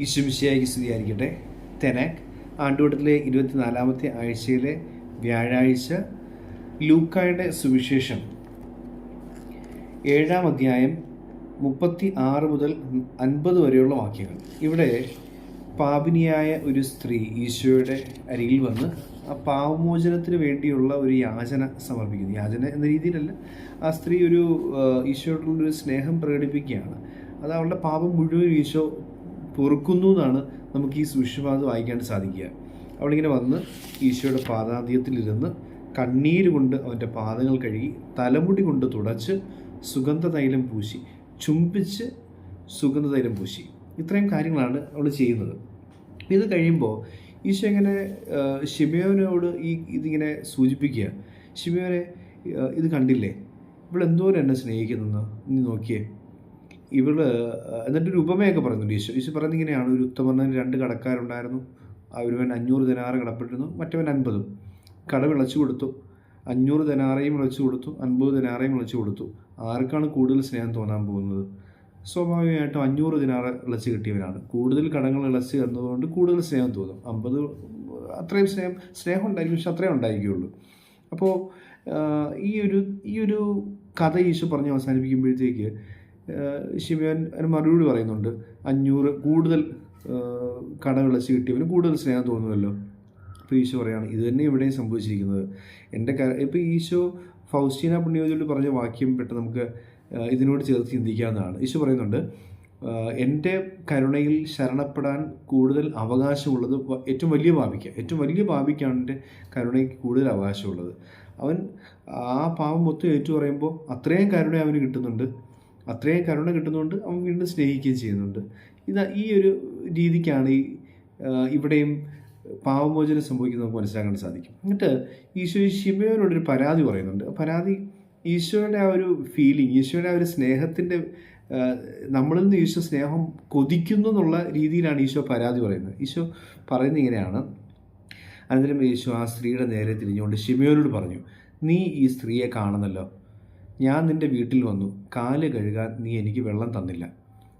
ഈശ്വമിശിയായി സ്തുതിയായിരിക്കട്ടെ. തെനാക് ആണ്ടുവട്ടത്തിലെ ഇരുപത്തിനാലാമത്തെ ആഴ്ചയിലെ വ്യാഴാഴ്ച ലൂക്കായുടെ സുവിശേഷം. ഏഴാം അധ്യായം മുപ്പത്തി ആറ് മുതൽ അൻപത് വരെയുള്ള വാക്യങ്ങൾ. ഇവിടെ പാപിനിയായ ഒരു സ്ത്രീ ഈശോയുടെ അരികിൽ വന്ന് ആ പാവമോചനത്തിന് വേണ്ടിയുള്ള ഒരു യാചന സമർപ്പിക്കുന്നു. യാചന എന്ന രീതിയിലല്ല. ആ സ്ത്രീ ഒരു ഈശോയോടുള്ളൊരു സ്നേഹം പ്രകടിപ്പിക്കുകയാണ്. അത് അവളുടെ പാപം മുഴുവൻ ഈശോ പൊറുക്കുന്നു എന്നാണ് നമുക്ക് ഈ സുവിശേഷഭാഗത്ത് വായിക്കാൻ സാധിക്കുക. അവളിങ്ങനെ വന്ന് ഈശോയുടെ പാദാദ്യത്തിലിരുന്ന് കണ്ണീര് കൊണ്ട് അവന്റെ പാദങ്ങൾ കഴുകി തലമുടി കൊണ്ട് തുടച്ച് സുഗന്ധ തൈലം പൂശി ചുംബിച്ച് സുഗന്ധ തൈലം പൂശി. ഇത്രയും കാര്യങ്ങളാണ് അവൾ ചെയ്യുന്നത്. ഇത് കഴിയുമ്പോൾ ഈശോ ഇങ്ങനെ ശിമയോനോട് ഈ ഇതിങ്ങനെ സൂചിപ്പിക്കുക. ശിമയോനെ ഇത് കണ്ടില്ലേ? ഇവൾ എന്തോരം എന്നെ സ്നേഹിക്കുന്നെന്ന്? നീ നോക്കിയേ. ഇവൾ എന്നിട്ട് ഒരു ഉപമയൊക്കെ പറയുന്നുണ്ട്. ഈശോ ഈശോ പറയുന്നത് ഇങ്ങനെയാണ്. ഒരു ഉത്തമർണന് രണ്ട് കടക്കാരുണ്ടായിരുന്നു. ഒരുവൻ അഞ്ഞൂറ് ദിനാറ് കടപ്പെട്ടിരുന്നു. മറ്റവൻ അൻപതും. കട വിളച്ചു കൊടുത്തു. അഞ്ഞൂറ് ദിനാറയും വിളച്ചു കൊടുത്തു. അൻപത് ദിനാറയും വിളച്ചു കൊടുത്തു. ആർക്കാണ് കൂടുതൽ സ്നേഹം തോന്നാൻ പോകുന്നത്? സ്വാഭാവികമായിട്ടും അഞ്ഞൂറ് ദിനാറ് ഇളച്ച് കിട്ടിയവനാണ്. കൂടുതൽ കടങ്ങൾ ഇളച്ച് എന്നതുകൊണ്ട് കൂടുതൽ സ്നേഹം തോന്നും. അമ്പത് അത്രയും സ്നേഹം സ്നേഹം ഉണ്ടായിരിക്കും. പക്ഷെ അത്രയും ഉണ്ടായിരിക്കുള്ളൂ അപ്പോൾ ഈ ഒരു ഈ ഒരു കഥ ഈശോ പറഞ്ഞ് അവസാനിപ്പിക്കുമ്പോഴത്തേക്ക് ശിവൻ മറുപടി പറയുന്നുണ്ട് അഞ്ഞൂറ് കൂടുതൽ കട വിളച്ച് കിട്ടിയവന് കൂടുതൽ സ്നേഹം തോന്നുമല്ലോ. അപ്പോൾ ഈശോ പറയുകയാണ് ഇത് തന്നെ ഇവിടെയും സംഭവിച്ചിരിക്കുന്നത്. എന്റെ ക ഇപ്പോൾ ഈശോ ഫൗസ്റ്റീന പുണ്യവതിയോട് പറഞ്ഞ വാക്യം പെട്ടെന്ന് നമുക്ക് ഇതിനോട് ചേർത്ത് ചിന്തിക്കാവുന്നതാണ്. ഈശോ പറയുന്നുണ്ട് എന്റെ കരുണയിൽ ശരണപ്പെടാൻ കൂടുതൽ അവകാശമുള്ളത് ഏറ്റവും വലിയ പാപിക്ക് ഏറ്റവും വലിയ പാപിക്കാണ് എന്റെ കരുണയ്ക്ക് കൂടുതൽ അവകാശമുള്ളത്. അവൻ ആ പാവം മൊത്തം ഏറ്റു പറയുമ്പോൾ അത്രയും കരുണ അവന് കിട്ടുന്നുണ്ട്. അത്രയും കരുണ കിട്ടുന്നതുകൊണ്ട് അവൻ വീണ്ടും സ്നേഹിക്കുകയും ചെയ്യുന്നുണ്ട്. ഇത് ഈ ഒരു രീതിക്കാണ് ഈ ഇവിടെയും പാവമോചനം സംഭവിക്കുന്നത് നമുക്ക് മനസ്സിലാക്കാൻ സാധിക്കും. എന്നിട്ട് ഈശോ ഈ ശിമയോനോടൊരു പരാതി പറയുന്നുണ്ട്. പരാതി ഈശോയുടെ ആ ഒരു ഫീലിംഗ് ഈശോയുടെ ആ ഒരു സ്നേഹത്തിന്റെ നമ്മളിൽ നിന്ന് ഈശോ സ്നേഹം കൊതിക്കുന്നു എന്നുള്ള രീതിയിലാണ് ഈശോ പരാതി പറയുന്നത്. ഈശോ പറയുന്നത് ഇങ്ങനെയാണ്. അനന്തരം യേശു ആ സ്ത്രീയുടെ നേരെ തിരിഞ്ഞുകൊണ്ട് ശിമയോനോട് പറഞ്ഞു നീ ഈ സ്ത്രീയെ കാണുന്നല്ലോ. ഞാൻ നിന്റെ വീട്ടിൽ വന്നു. കാൽ കഴുകാൻ നീ എനിക്ക് വെള്ളം തന്നില്ല.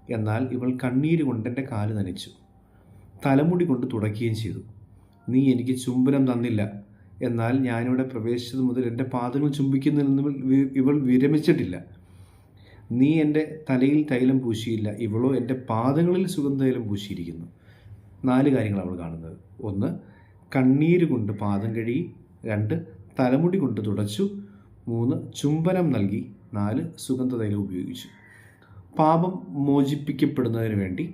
എന്നാൽ ഇവൾ കണ്ണീര് കൊണ്ട് എന്റെ കാൽ നനച്ചു. തലമുടി കൊണ്ട് തുടയ്ക്കുകയും ചെയ്തു. നീ എനിക്ക് ചുംബനം തന്നില്ല. എന്നാൽ ഞാനിവിടെ പ്രവേശിച്ചത് മുതൽ എന്റെ പാദങ്ങൾ ചുംബിക്കുന്നതിൽ ഇവൾ വിരമിച്ചിട്ടില്ല. നീ എന്റെ തലയിൽ തൈലം പൂശിയില്ല. ഇവളോ എന്റെ പാദങ്ങളിൽ സുഗന്ധതൈലം പൂശിയിരിക്കുന്നു. നാല് കാര്യങ്ങൾ അവൾ കാണുന്നത്. ഒന്ന് കണ്ണീര് കൊണ്ട് പാദം കഴുകി. രണ്ട് തലമുടി കൊണ്ട് തുടച്ചു. മൂന്ന് ചുംബനം നൽകി നാല് സുഗന്ധതൈലം ഉപയോഗിച്ചു. പാപം മോചിപ്പിക്കപ്പെടുന്നതിന് വേണ്ടി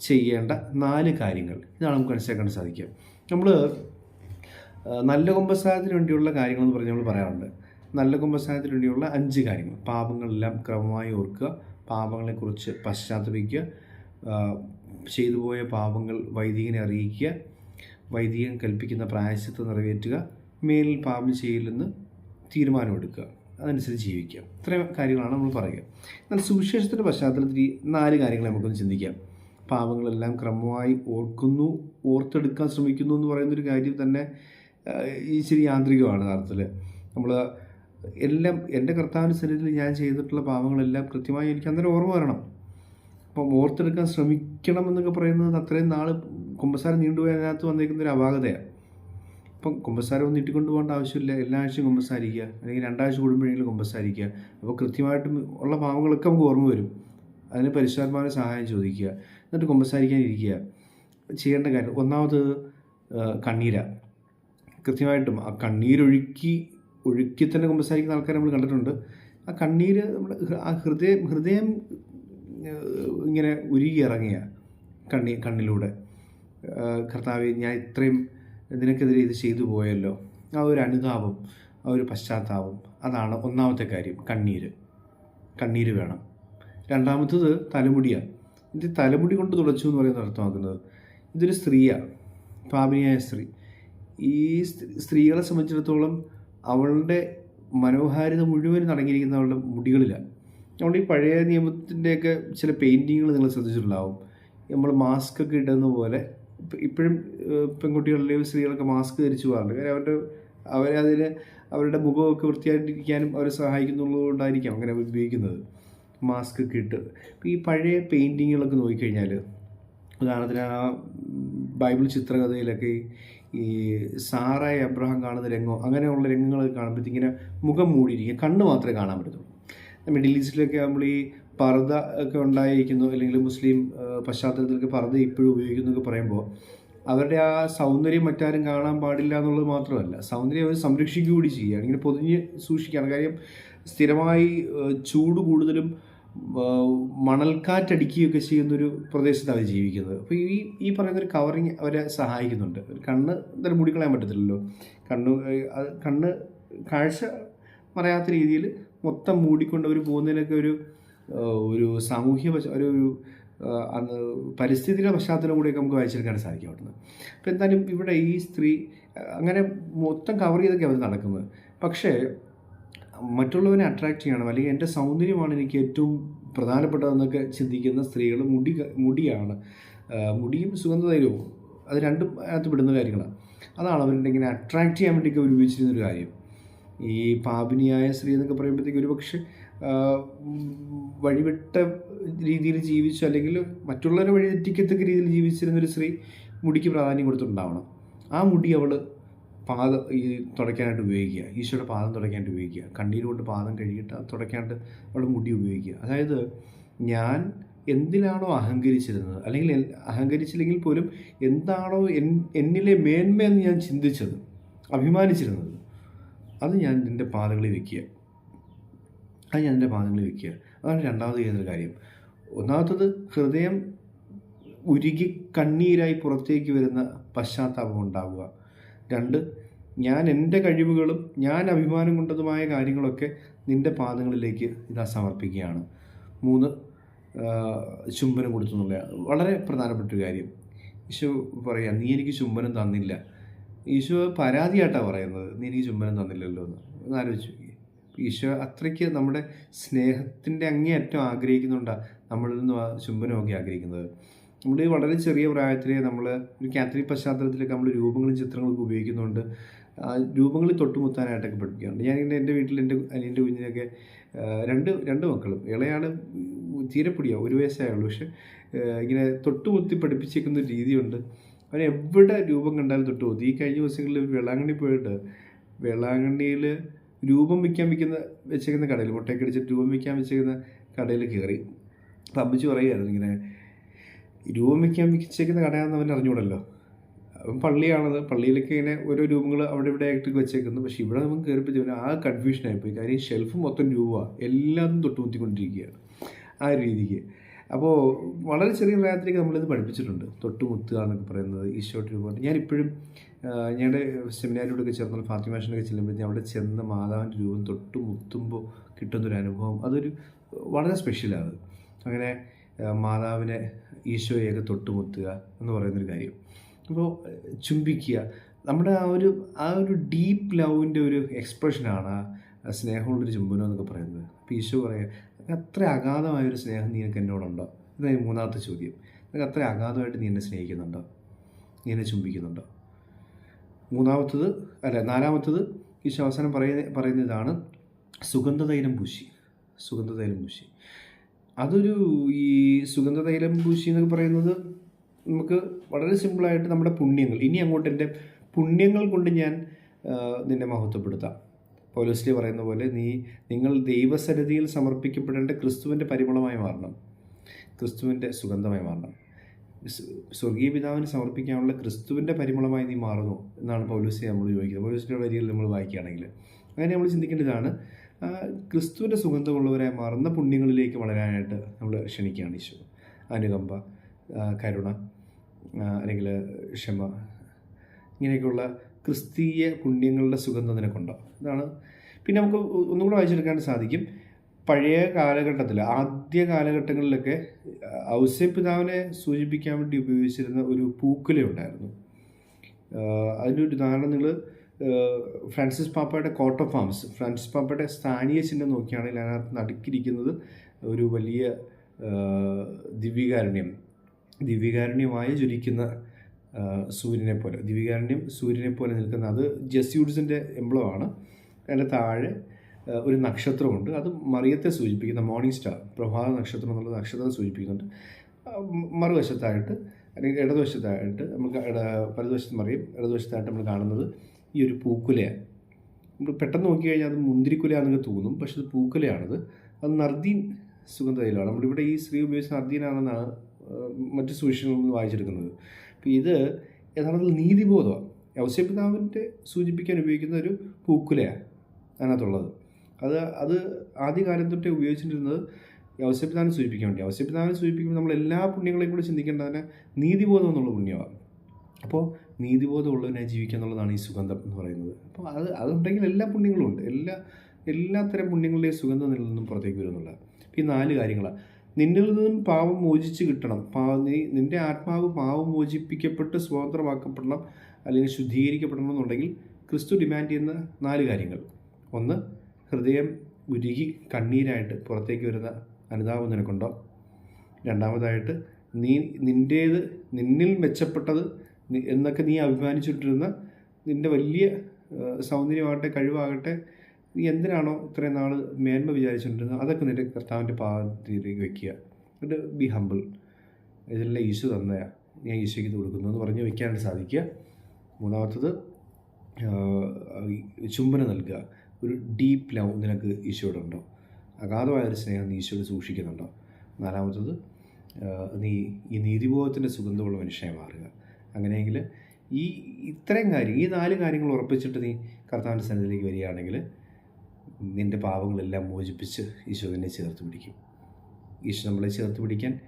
ചെയ്യേണ്ട നാല് കാര്യങ്ങൾ. ഇതാണ് നമുക്ക് മനസ്സിലാക്കാൻ സാധിക്കുക. നമ്മൾ നല്ല കുംഭസ്ഥാനത്തിന് വേണ്ടിയുള്ള കാര്യങ്ങൾ എന്ന് പറഞ്ഞ് നമ്മൾ പറയാറുണ്ട്. നല്ല കുംഭസ്ഥാനത്തിന് വേണ്ടിയുള്ള അഞ്ച് കാര്യങ്ങൾ. പാപങ്ങളെല്ലാം ക്രമമായി ഓർക്കുക പാപങ്ങളെക്കുറിച്ച് പശ്ചാത്തപിക്കുക ചെയ്തു പോയ പാപങ്ങൾ വൈദികനെ അറിയിക്കുക വൈദികൻ കൽപ്പിക്കുന്ന പ്രായശത്ത് നിറവേറ്റുക മേലിൽ പാപം ചെയ്യില്ലെന്ന് തീരുമാനമെടുക്കുക അതനുസരിച്ച് ജീവിക്കുക. ഇത്രയും കാര്യങ്ങളാണ് നമ്മൾ പറയുക. എന്നാൽ സുവിശേഷത്തിന്റെ പശ്ചാത്തലത്തിൽ ഈ നാല് കാര്യങ്ങൾ നമുക്കൊന്ന് ചിന്തിക്കാം. പാപങ്ങളെല്ലാം ക്രമമായി ഓർക്കുന്നു ഓർത്തെടുക്കാൻ ശ്രമിക്കുന്നു എന്ന് പറയുന്നൊരു കാര്യം തന്നെ ഇച്ചിരി യാന്ത്രികമാണ് യഥാർത്ഥത്തിൽ നമ്മൾ എല്ലാം എന്റെ കർത്താവിന്റെ ഞാൻ ചെയ്തിട്ടുള്ള പാപങ്ങളെല്ലാം കൃത്യമായി എനിക്ക് അന്നേരം ഓർമ്മ വരണം. അപ്പം ഓർത്തെടുക്കാൻ ശ്രമിക്കണം എന്നൊക്കെ പറയുന്നത് അത്രയും നാൾ കുമ്പസാരം നീണ്ടുപോയി അതിനകത്ത് ഒരു അപാകതയാണ്. ഇപ്പം കുമ്പസാരം ഒന്നും ഇട്ടിക്കൊണ്ട് പോകേണ്ട ആവശ്യമില്ല. എല്ലാ ആഴ്ചയും കുമ്പസാരിക്കുക. അല്ലെങ്കിൽ രണ്ടാഴ്ച കൂടുമ്പോഴെങ്കിലും കുമ്പസാരിക്കുക. അപ്പോൾ കൃത്യമായിട്ടും ഉള്ള പാവങ്ങളൊക്കെ നമുക്ക് ഓർമ്മ വരും. അതിന് പരിശുദ്ധാത്മാവിന് സഹായം ചോദിക്കുക. എന്നിട്ട് കുമ്പസാരിക്കാനിരിക്കുക. ചെയ്യേണ്ട കാര്യം ഒന്നാമത് കണ്ണീര. കൃത്യമായിട്ടും ആ കണ്ണീരൊഴുക്കി ഒഴുക്കി തന്നെ കുമ്പസാരിക്കുന്ന ആൾക്കാരെ നമ്മൾ കണ്ടിട്ടുണ്ട്. ആ കണ്ണീര് നമ്മുടെ ആ ഹൃദയം ഹൃദയം ഇങ്ങനെ ഉരുകി ഇറങ്ങിയ കണ്ണി കണ്ണിലൂടെ. കർത്താവ് ഞാൻ ഇത്രയും നിനക്കെതിരെ ഇത് ചെയ്തു പോയല്ലോ. ആ ഒരു അനുതാപം ആ ഒരു പശ്ചാത്താപം അതാണ് ഒന്നാമത്തെ കാര്യം. കണ്ണീര്. കണ്ണീര് വേണം. രണ്ടാമത്തത് തലമുടിയാണ് ഇത് തലമുടി കൊണ്ട് തുടച്ചു എന്ന് പറയുന്നത് അർത്ഥമാക്കുന്നത് ഇതൊരു സ്ത്രീയാണ് പാപിനിയായ സ്ത്രീ. ഈ സ്ത്രീ- സ്ത്രീകളെ സംബന്ധിച്ചിടത്തോളം അവളുടെ മനോഹാരിത മുഴുവൻ അടങ്ങിയിരിക്കുന്ന അവളുടെ മുടികളിലാണ് നമ്മുടെ ഈ പഴയ നിയമത്തിന്റെയൊക്കെ ചില പെയിന്റിങ്ങുകൾ നിങ്ങൾ ശ്രദ്ധിച്ചിട്ടുണ്ടാവും. നമ്മൾ മാസ്ക് ഒക്കെ ഇടുന്ന പോലെ ഇപ്പോഴും പെൺകുട്ടികളുടെയും സ്ത്രീകളൊക്കെ മാസ്ക് ധരിച്ചു പോകാറുണ്ട്. കാര്യം അവരുടെ അവരെ അതിന് അവരുടെ മുഖമൊക്കെ വൃത്തിയായിട്ടിരിക്കാനും അവരെ സഹായിക്കുന്നുള്ളതുകൊണ്ടായിരിക്കാം അങ്ങനെ ഉപയോഗിക്കുന്നത് മാസ്ക് ഒക്കെ ഇട്ട്. ഈ പഴയ പെയിന്റിങ്ങുകളൊക്കെ നോക്കിക്കഴിഞ്ഞാൽ ഉദാഹരണത്തിന് ആ ബൈബിൾ ചിത്രകഥയിലൊക്കെ ഈ സാറായ അബ്രഹാം കാണുന്ന രംഗം അങ്ങനെയുള്ള രംഗങ്ങളൊക്കെ കാണുമ്പോഴത്തേക്കിങ്ങനെ മുഖം മൂടിയിരിക്കും. കണ്ണ് മാത്രമേ കാണാൻ പറ്റത്തുള്ളൂ. മിഡിൽ ഈസ്റ്റിലൊക്കെ നമ്മൾ ഈ പർദ്ദ ഒക്കെ ഉണ്ടായിരിക്കുന്നു അല്ലെങ്കിൽ മുസ്ലിം പശ്ചാത്തലത്തിലൊക്കെ പർദ്ദ ഇപ്പോഴും ഉപയോഗിക്കുന്നു എന്നൊക്കെ പറയുമ്പോൾ അവരുടെ ആ സൗന്ദര്യം മറ്റാരും കാണാൻ പാടില്ല എന്നുള്ളത് മാത്രമല്ല സൗന്ദര്യം അവർ സംരക്ഷിക്കുക കൂടി ചെയ്യുകയാണ്. ഇങ്ങനെ പൊതിഞ്ഞ് സൂക്ഷിക്കുകയാണ്. കാര്യം സ്ഥിരമായി ചൂട് കൂടുതലും മണൽക്കാറ്റടിക്കുകയൊക്കെ ചെയ്യുന്നൊരു പ്രദേശത്താണ് അവർ ജീവിക്കുന്നത്. അപ്പോൾ ഈ ഈ പറയുന്നൊരു കവറിങ് അവരെ സഹായിക്കുന്നുണ്ട്. കണ്ണ് എന്തായാലും മൂടിക്കളയാൻ പറ്റത്തില്ലല്ലോ. കണ്ണ് കണ്ണ് കാഴ്ച മറയാത്ത രീതിയിൽ മൊത്തം മൂടിക്കൊണ്ട് അവർ പോകുന്നതിനൊക്കെ ഒരു ഒരു സാമൂഹ്യ ഒരു പരിസ്ഥിതിയുടെ പശ്ചാത്തലം കൂടിയൊക്കെ നമുക്ക് വായിച്ചെടുക്കാൻ സാധിക്കും അവിടുന്ന്. അപ്പോൾ എന്തായാലും ഇവിടെ ഈ സ്ത്രീ അങ്ങനെ മൊത്തം കവർ ചെയ്തൊക്കെ അവർ നടക്കുന്നത്. പക്ഷേ മറ്റുള്ളവരെ അട്രാക്റ്റ് ചെയ്യണം അല്ലെങ്കിൽ എന്റെ സൗന്ദര്യമാണ് എനിക്ക് ഏറ്റവും പ്രധാനപ്പെട്ടതെന്നൊക്കെ ചിന്തിക്കുന്ന സ്ത്രീകൾ മുടി മുടിയാണ്. മുടിയും സുഗന്ധതൈലവും അത് രണ്ടും അതിനകത്ത് വിടുന്ന കാര്യങ്ങളാണ്. അതാണ് അവരുടെ ഇങ്ങനെ അട്രാക്റ്റ് ചെയ്യാൻ വേണ്ടിയൊക്കെ അവർ ഉപയോഗിച്ചിരുന്ന ഒരു കാര്യം. ഈ പാപിനിയായ സ്ത്രീ എന്നൊക്കെ പറയുമ്പോഴത്തേക്ക് ഒരുപക്ഷെ വഴിവിട്ട രീതിയിൽ ജീവിച്ചു അല്ലെങ്കിൽ മറ്റുള്ളവരെ വഴിതെറ്റിക്കത്തക്ക രീതിയിൽ ജീവിച്ചിരുന്നൊരു സ്ത്രീ മുടിക്ക് പ്രാധാന്യം കൊടുത്തിട്ടുണ്ടാവണം. ആ മുടി അവൾ പാദം ഈ തുടയ്ക്കാനായിട്ട് ഉപയോഗിക്കുക. ഈശോയുടെ പാദം തുടയ്ക്കാനായിട്ട് ഉപയോഗിക്കുക. കണ്ണീര് കൊണ്ട് പാദം കഴുകിയിട്ട് അത് തുടയ്ക്കാനായിട്ട് അവൾ മുടി ഉപയോഗിക്കുക. അതായത് ഞാൻ എന്തിനാണോ അഹങ്കരിച്ചിരുന്നത്? അല്ലെങ്കിൽ അഹങ്കരിച്ചില്ലെങ്കിൽ പോലും എന്താണോ എന്നിലെ മേന്മയെന്ന് ഞാൻ ചിന്തിച്ചത് അഭിമാനിച്ചിരുന്നത്. അത് ഞാൻ എന്റെ പാതകളിൽ വെക്കുക. അത് ഞാൻ എന്റെ പാതകളിൽ വെക്കുക. അതാണ് രണ്ടാമത് ചെയ്യുന്നൊരു കാര്യം. ഒന്നാമത്തത് ഹൃദയം ഉരുകി കണ്ണീരായി പുറത്തേക്ക് വരുന്ന പശ്ചാത്താപം ഉണ്ടാവുക. രണ്ട് ഞാൻ എന്റെ കഴിവുകളും ഞാൻ അഭിമാനം കൊണ്ടതുമായ കാര്യങ്ങളൊക്കെ നിന്റെ പാദങ്ങളിലേക്ക് ഇതാ സമർപ്പിക്കുകയാണ്. മൂന്ന് ചുംബനം കൊടുത്തു എന്നുള്ള വളരെ പ്രധാനപ്പെട്ട ഒരു കാര്യം. ഈശോ പറയാം നീ എനിക്ക് ചുംബനം തന്നില്ല. ഈശോ പരാതിയായിട്ടാണ് പറയുന്നത്. നീ എനിക്ക് ചുംബനം തന്നില്ലല്ലോ എന്ന്. ഒന്ന് ആലോചിച്ച് നോക്കിയേ ഈശോ അത്രയ്ക്ക് നമ്മുടെ സ്നേഹത്തിന്റെ അങ്ങേയറ്റം ആഗ്രഹിക്കുന്നുണ്ടാണ് നമ്മളിൽ നിന്ന് ചുംബനമൊക്കെ ആഗ്രഹിക്കുന്നത്. നമ്മൾ വളരെ ചെറിയ പ്രായത്തിലെ നമ്മൾ ഒരു കാത്തലിക് പശ്ചാത്തലത്തിലൊക്കെ നമ്മൾ രൂപങ്ങളും ചിത്രങ്ങളൊക്കെ ഉപയോഗിക്കുന്നുണ്ട് ആ രൂപങ്ങളിൽ തൊട്ടുമുത്താനായിട്ടൊക്കെ പഠിപ്പിക്കാറുണ്ട്. ഞാനിങ്ങനെ എന്റെ വീട്ടിൽ എന്റെ അനിയന്റെ കുഞ്ഞിനൊക്കെ രണ്ട് രണ്ട് മക്കളും. ഇളയാണ് തീരെ ഒരു വയസ്സായുള്ളൂ പക്ഷെ ഇങ്ങനെ തൊട്ടുമുത്തി പഠിപ്പിച്ചേക്കുന്ന രീതിയുണ്ട്. അവൻ എവിടെ രൂപം കണ്ടാലും തൊട്ടുമുത്തി ഈ കഴിഞ്ഞ ദിവസങ്ങളിൽ ഒരു വേളാങ്കണ്ണി പോയിട്ട് വേളാങ്കണ്ണിയിൽ രൂപം വിൽക്കാൻ വിൽക്കുന്ന വെച്ചേക്കുന്ന കടയിൽ മുട്ടയൊക്കെ അടിച്ചിട്ട് രൂപം വിൽക്കാൻ വെച്ചേക്കുന്ന കടയിൽ കയറി. അപ്പം അമ്മച്ചി ഇങ്ങനെ രൂപം വയ്ക്കാൻ വെച്ചേക്കുന്ന കടയാണെന്ന് അവൻ അറിഞ്ഞൂടല്ലോ. അപ്പം പള്ളിയാണത്. പള്ളിയിലൊക്കെ ഇങ്ങനെ ഓരോ രൂപങ്ങൾ അവിടെ ഇവിടെ ആയിട്ട് വെച്ചേക്കുന്നു. പക്ഷേ ഇവിടെ നമുക്ക് കയറിപ്പോയി ആ കൺഫ്യൂഷനായിപ്പോയി കാര്യം ഷെൽഫ് മൊത്തം രൂപ എല്ലാതും തൊട്ടുമുത്തിക്കൊണ്ടിരിക്കുകയാണ് ആ രീതിക്ക്. അപ്പോൾ വളരെ ചെറിയ പ്രായത്തിലേക്ക് നമ്മളിത് പഠിപ്പിച്ചിട്ടുണ്ട്. തൊട്ടുമുത്തുക എന്നൊക്കെ പറയുന്നത് ഈശോട്ട് രൂപം ഞാനിപ്പോഴും ഞങ്ങളുടെ സെമിനാരിലൂടെയൊക്കെ ചേർന്നുള്ള ഫാത്തിമാഷനൊക്കെ ചെല്ലുമ്പോഴത്തേക്കും അവിടെ ചെന്ന മാതാവിന്റെ രൂപം തൊട്ട് മുത്തുമ്പോൾ കിട്ടുന്നൊരു അനുഭവം. അതൊരു വളരെ സ്പെഷ്യലാണ് അങ്ങനെ മാതാവിനെ ഈശോയൊക്കെ തൊട്ടുമുത്തുക എന്ന് പറയുന്നൊരു കാര്യം. അപ്പോൾ ചുംബിക്കുക നമ്മുടെ ആ ഒരു ആ ഒരു ഡീപ്പ് ലവിന്റെ ഒരു എക്സ്പ്രഷനാണ് ആ സ്നേഹമുള്ളൊരു ചുംബനം എന്നൊക്കെ പറയുന്നത്. അപ്പോൾ ഈശോ പറയുക അത്ര അഗാധമായൊരു സ്നേഹം നിനക്ക് എന്നോടുണ്ടോ? ഇതായി മൂന്നാമത്തെ ചോദ്യം. നിനക്ക് അത്ര അഗാധമായിട്ട് നീ എന്നെ സ്നേഹിക്കുന്നുണ്ടോ? നീ എന്നെ ചുംബിക്കുന്നുണ്ടോ? മൂന്നാമത്തത് അല്ല നാലാമത്തത് ഈ അവസാനം പറയുന്ന ഇതാണ് സുഗന്ധതൈലം പൂശി. സുഗന്ധതൈലം പൂശി. അതൊരു ഈ സുഗന്ധതൈലം പൂശി എന്നൊക്കെ പറയുന്നത് നമുക്ക് വളരെ സിമ്പിളായിട്ട് നമ്മുടെ പുണ്യങ്ങൾ. ഇനി അങ്ങോട്ട് എന്റെ പുണ്യങ്ങൾ കൊണ്ട് ഞാൻ നിന്നെ മഹത്വപ്പെടുത്താം. പൗലോസ്ലി പറയുന്ന പോലെ നീ നിങ്ങൾ ദൈവസന്നിധിയിൽ സമർപ്പിക്കപ്പെടേണ്ട ക്രിസ്തുവിന്റെ പരിമളമായി മാറണം. ക്രിസ്തുവിന്റെ സുഗന്ധമായി മാറണം. സ്വർഗീയ പിതാവിന് സമർപ്പിക്കാനുള്ള ക്രിസ്തുവിന്റെ പരിമളമായി നീ മാറുന്നു എന്നാണ് പൗലൂസിനെ നമ്മൾ ചോദിക്കുന്നത്. പൗലൂസിന്റെ വരികൾ നമ്മൾ വായിക്കുകയാണെങ്കിൽ അങ്ങനെ നമ്മൾ ചിന്തിക്കേണ്ടതാണ് ക്രിസ്തുവിന്റെ സുഗന്ധമുള്ളവരായി മാറുന്ന പുണ്യങ്ങളിലേക്ക് വളരാനായിട്ട് നമ്മൾ ക്ഷണിക്കുകയാണ് ഈശോ. അനുകമ്പ കരുണ അല്ലെങ്കിൽ ക്ഷമ ഇങ്ങനെയൊക്കെയുള്ള ക്രിസ്തീയ പുണ്യങ്ങളുടെ സുഗന്ധം നിനക്കുണ്ടോ ഇതാണ്. പിന്നെ നമുക്ക് ഒന്നുകൂടെ ഒന്നും കൂടെ വായിച്ചെടുക്കാൻ സാധിക്കും. പഴയ കാലഘട്ടത്തിൽ ആദ്യ കാലഘട്ടങ്ങളിലൊക്കെ ഔസ്യപിതാവിനെ സൂചിപ്പിക്കാൻ വേണ്ടി ഉപയോഗിച്ചിരുന്ന ഒരു പൂക്കുല ഉണ്ടായിരുന്നു. അതിന്റെ ഒരു ഉദാഹരണം നിങ്ങൾ ഫ്രാൻസിസ് പാപ്പയുടെ കോട്ട് ഓഫ് ആംസ് ഫ്രാൻസിസ് പാപ്പയുടെ സ്ഥാനീയ ചിഹ്നം നോക്കുകയാണെങ്കിൽ അതിനകത്ത് നടുക്കിരിക്കുന്നത് ഒരു വലിയ ദിവ്യകാരുണ്യം. ദിവ്യകാരുണ്യമായി ജ്വലിക്കുന്ന സൂര്യനെ പോലെ ദിവികാരന്റെയും സൂര്യനെ പോലെ നിൽക്കുന്ന അത് ജസ്യൂഡ്സിന്റെ എംബ്ലമാണ്. അതിന്റെ താഴെ ഒരു നക്ഷത്രമുണ്ട്. അത് മറിയത്തെ സൂചിപ്പിക്കുന്ന മോർണിംഗ് സ്റ്റാർ പ്രഭാത നക്ഷത്രം എന്നുള്ള നക്ഷത്രത്തെ സൂചിപ്പിക്കുന്നുണ്ട്. മറുവശത്തായിട്ട് അല്ലെങ്കിൽ ഇടതുവശത്തായിട്ട് നമുക്ക് വലതുവശത്ത് മറിയും ഇടതുവശത്തായിട്ട് നമ്മൾ കാണുന്നത് ഈ ഒരു പൂക്കുലയാണ്. നമ്മൾ പെട്ടെന്ന് നോക്കിക്കഴിഞ്ഞാൽ അത് മുന്തിരിക്കുലയാണെന്ന് തോന്നും പക്ഷെ അത് പൂക്കുലയാണത്. അത് നർദീൻ സുഗന്ധതൈലമാണ് നമ്മളിവിടെ ഈ സ്ത്രീ ഉപയോഗിച്ച നർദീനാണെന്നാണ് മറ്റു നിന്ന് വായിച്ചെടുക്കുന്നത്. ഇത് യഥാർത്ഥത്തിൽ നീതിബോധമാണ്. ഔസ്യപിതാവിന്റെ സൂചിപ്പിക്കാൻ ഉപയോഗിക്കുന്ന ഒരു പൂക്കുലയാണ് അതിനകത്തുള്ളത്. അത് അത് ആദ്യകാലം തൊട്ടേ ഉപയോഗിച്ചിരുന്നത് ഔസ്യപിതാവിനെ സൂചിപ്പിക്കാൻ വേണ്ടി ഔസ്യപിതാവിനെ സൂചിപ്പിക്കുമ്പോൾ നമ്മൾ എല്ലാ പുണ്യങ്ങളെയും കൂടി ചിന്തിക്കേണ്ടതിന് നീതിബോധം എന്നുള്ള പുണ്യമാണ്. അപ്പോൾ നീതിബോധമുള്ളവനായി ജീവിക്കുക എന്നുള്ളതാണ് ഈ സുഗന്ധം എന്ന് പറയുന്നത്. അപ്പോൾ അത് അതുണ്ടെങ്കിൽ എല്ലാ പുണ്യങ്ങളും ഉണ്ട്. എല്ലാ എല്ലാത്തരം പുണ്യങ്ങളുടെയും സുഗന്ധം നിലനിന്നും നിന്നും പുറത്തേക്ക് വരുന്നുള്ളത് ഈ നാല് കാര്യങ്ങളാണ്. നിന്നിൽ നിന്നും പാവം മോചിച്ച് കിട്ടണം. പാ നീ നിന്റെ ആത്മാവ് പാവം മോചിപ്പിക്കപ്പെട്ട് സ്വതന്ത്രമാക്കപ്പെടണം അല്ലെങ്കിൽ ശുദ്ധീകരിക്കപ്പെടണം എന്നുണ്ടെങ്കിൽ ക്രിസ്തു ഡിമാൻഡ് ചെയ്യുന്ന നാല് കാര്യങ്ങൾ. ഒന്ന് ഹൃദയം ഉരുകി കണ്ണീരായിട്ട് പുറത്തേക്ക് വരുന്ന അനുതാപം നിനക്കുണ്ടോ? രണ്ടാമതായിട്ട് നീ നിന്റേത് നിന്നിൽ മെച്ചപ്പെട്ടത് എന്നൊക്കെ നീ അഭിമാനിച്ചിട്ടിരുന്ന നിന്റെ വലിയ സൗന്ദര്യമാകട്ടെ കഴിവാകട്ടെ നീ എന്തിനാണോ ഇത്രയും നാൾ മേന്മ വിചാരിച്ചുകൊണ്ടിരുന്നത് അതൊക്കെ നിന്റെ കർത്താവിന്റെ പാദത്തിലേക്ക് വെക്കുക എന്നിട്ട് ബി ഹമ്പിൾ ഇതെല്ലാം ഈശോ തന്നയാ. ഞാൻ ഈശോയ്ക്ക് ഇത് കൊടുക്കുന്നു എന്ന് പറഞ്ഞ് വെക്കാനായിട്ട് സാധിക്കുക. മൂന്നാമത്തത് ചുംബനം നൽകുക. ഒരു ഡീപ്പ് ലവ് നിനക്ക് ഈശോയോടുണ്ടോ? അഗാധമായൊരു സ്നേഹം നീ ഈശോയോട് സൂക്ഷിക്കുന്നുണ്ടോ? നാലാമത്തത് നീ ഈ നീതിബോധത്തിന്റെ സുഗന്ധമുള്ള മനുഷ്യനായി മാറുക. അങ്ങനെയെങ്കിൽ ഈ ഇത്രയും കാര്യം ഈ നാല് കാര്യങ്ങൾ ഉറപ്പിച്ചിട്ട് നീ കർത്താവിന്റെ സന്നിധിയിലേക്ക് വരികയാണെങ്കിൽ നിന്റെ പാവങ്ങളെല്ലാം മോചിപ്പിച്ച് ഈശോ നിന്നെ ചേർത്ത് പിടിക്കും. ഈശോ നമ്മളെ ചേർത്ത് പിടിക്കാൻ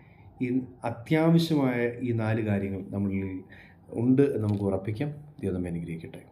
ഈ അത്യാവശ്യമായ ഈ നാല് കാര്യങ്ങൾ നമ്മളിൽ ഉണ്ട് നമുക്ക് ഉറപ്പിക്കാം. ദൈവം അനുഗ്രഹിക്കട്ടെ.